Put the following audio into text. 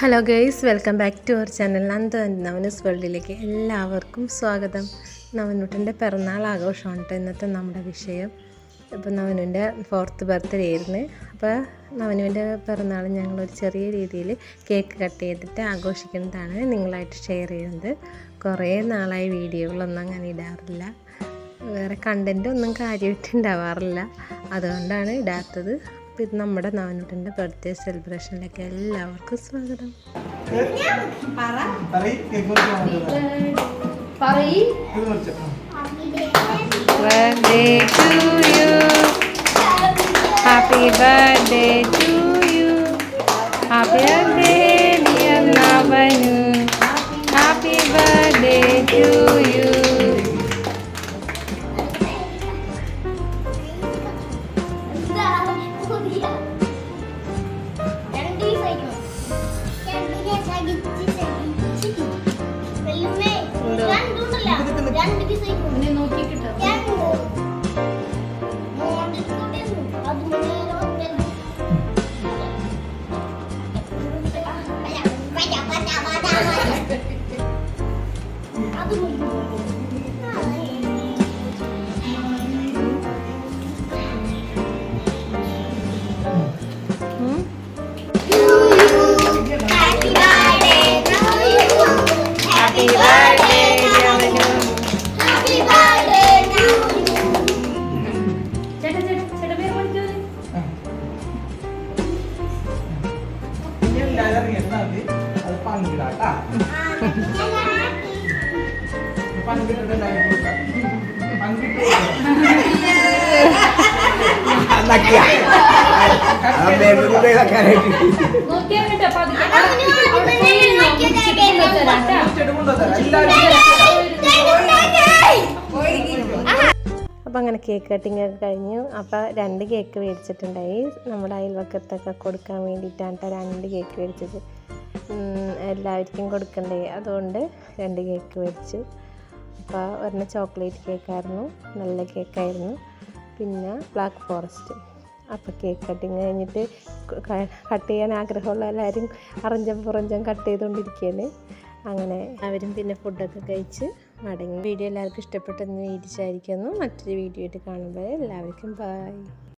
Hello guys welcome back to our channel Nanda Navanas വേൾഡിലേക്ക് എല്ലാവർക്കും സ്വാഗതം. നവനുട്ടന്റെ പിറന്നാൾ ആഘോഷമാണ് കേട്ടോ ഇന്നത്തെ നമ്മുടെ വിഷയം. അപ്പോൾ നവനുവിന്റെ ഫോർത്ത് ബർത്ത്ഡേ ആയിരുന്നു. അപ്പോൾ നവനുവിന്റെ പിറന്നാൾ ഞങ്ങളൊരു ചെറിയ രീതിയിൽ കേക്ക് കട്ട് ചെയ്തിട്ട് ആഘോഷിക്കുന്നതാണ് നിങ്ങളായിട്ട് ഷെയർ ചെയ്യുന്നത്. കുറേ നാളായി വീഡിയോകളൊന്നും അങ്ങനെ ഇടാറില്ല. വേറെ കണ്ടന്റ് ഒന്നും കാര്യമായിട്ട് ഉണ്ടാവാറില്ല. അതുകൊണ്ടാണ് ഇടാത്തത്. അപ്പോൾ ഇത് നമ്മുടെ നവനുട്ടന്റെ ബർത്ത്ഡേ സെലിബ്രേഷനിലേക്ക് എല്ലാവർക്കും സ്വാഗതം. to birthday to you happy birthday to you happy birthday dear Navanu happy birthday to you 快点，快点，快点，快！不容。എല്ലാവരും അപ്പോൾ അങ്ങനെ കേക്ക് കട്ടിങ് ഒക്കെ കഴിഞ്ഞു. അപ്പോൾ രണ്ട് കേക്ക് മേടിച്ചിട്ടുണ്ടായി. നമ്മുടെ അയൽവക്കത്തൊക്കെ കൊടുക്കാൻ വേണ്ടിയിട്ടാണ് രണ്ട് കേക്ക് മേടിച്ചത്. എല്ലാവർക്കും കൊടുക്കണ്ടേ? അതുകൊണ്ട് രണ്ട് കേക്ക് വെച്ചു. അപ്പോൾ ഒരെണ്ണം ചോക്ലേറ്റ് കേക്കായിരുന്നു നല്ല കേക്കായിരുന്നു പിന്നെ ബ്ലാക്ക് ഫോറസ്റ്റ് അപ്പോൾ കേക്ക് കട്ടിങ് കഴിഞ്ഞിട്ട് കട്ട് ചെയ്യാൻ ആഗ്രഹമുള്ള എല്ലാവരും അറഞ്ചം പുറഞ്ചം കട്ട് ചെയ്തുകൊണ്ടിരിക്കുകയാണ് അങ്ങനെ അവരും പിന്നെ ഫുഡൊക്കെ കഴിച്ച് മടങ്ങി. വീഡിയോ എല്ലാവർക്കും ഇഷ്ടപ്പെട്ടെന്ന് വിചാരിക്കുന്നു. മറ്റൊരു വീഡിയോ ആയിട്ട് കാണുമ്പോൾ എല്ലാവർക്കും ബൈ